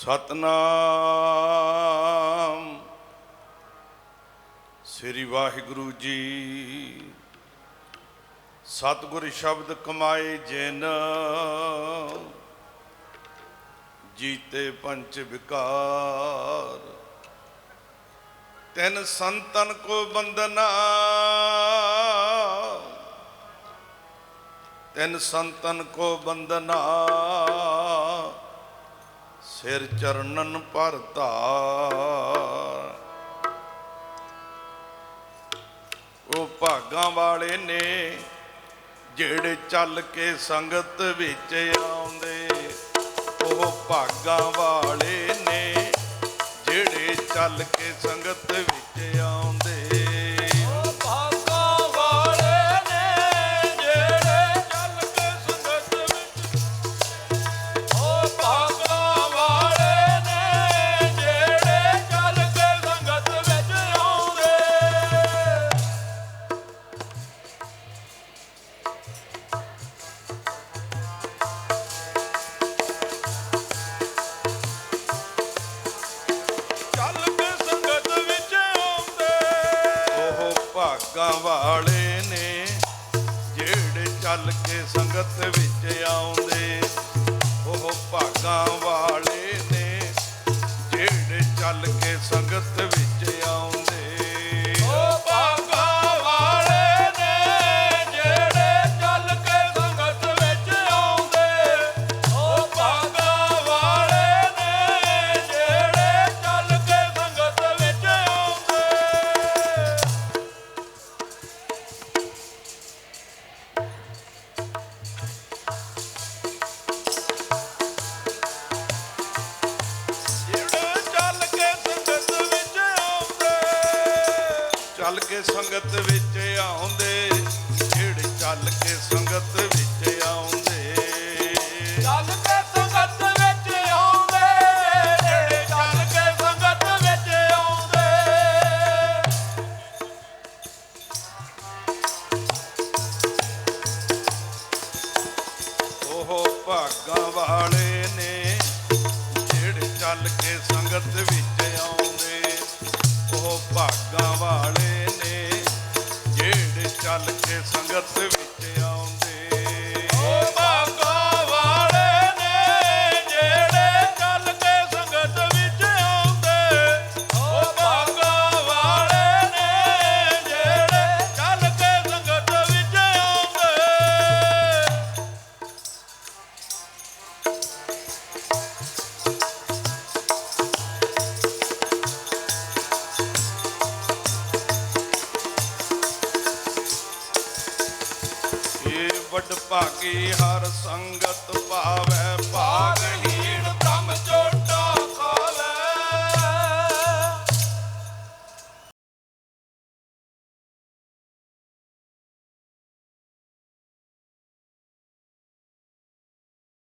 ਸਤਨਾਮ। ਸ੍ਰੀ ਵਾਹਿਗੁਰੂ ਜੀ, ਸਤਿਗੁਰ ਸ਼ਬਦ ਕਮਾਏ ਜਿਨ, ਜੀਤੇ ਪੰਚ ਵਿਕਾਰ। ਤਿਨ ਸੰਤਨ ਕੋ ਬੰਦਨਾ ਤਿਨ ਸੰਤਨ ਕੋ ਬੰਦਨਾ ਸਿਰ ਚਰਨਨ ਪਰ ਧਾਰ। ਉਹ ਭਾਗਾਂ ਵਾਲੇ ਨੇ ਜਿਹੜੇ ਚੱਲ ਕੇ ਸੰਗਤ ਵਿੱਚ ਆਉਂਦੇ, ਉਹ ਭਾਗਾਂ ਵਾਲੇ ਨੇ ਜਿਹੜੇ ਚੱਲ ਕੇ ਸੰਗਤ ਵਿੱਚ ਭਾਗਾਂ ਵਾਲੇ ਨੇ, ਜਿਹੜੇ ਚੱਲ ਕੇ ਸੰਗਤ ਵਿੱਚ ਆਉਂਦੇ। ਉਹ ਭਾਗਾਂ ਵਾਲੇ ਨੇ, ਜਿਹੜੇ ਚੱਲ ਕੇ ਸੰਗਤ ਵਿੱਚ ਚੱਲ ਕੇ ਸੰਗਤ ਵਿੱਚ ਆਉਂਦੇ ਜਿਹੜੇ ਚੱਲ ਕੇ ਸੰਗਤ ਵਿੱਚ ਆਉਂਦੇ। ਚੱਲ ਕੇ ਸੰਗਤ ਵਿੱਚ ਆਉਂਦੇ ਜਿਹੜੇ ਚੱਲ ਕੇ ਸੰਗਤ ਵਿੱਚ ਆਉਂਦੇ। ਉਹ ਭਾਗਾਂ ਵਾਲੇ ਚੱਲ ਕੇ ਸੰਗਤ ਵਿੱਚ। ਇਹ ਵੱਡ ਭਾਗੀ ਹਰ ਸੰਗਤ ਪਾਵੈ ਭਾਗ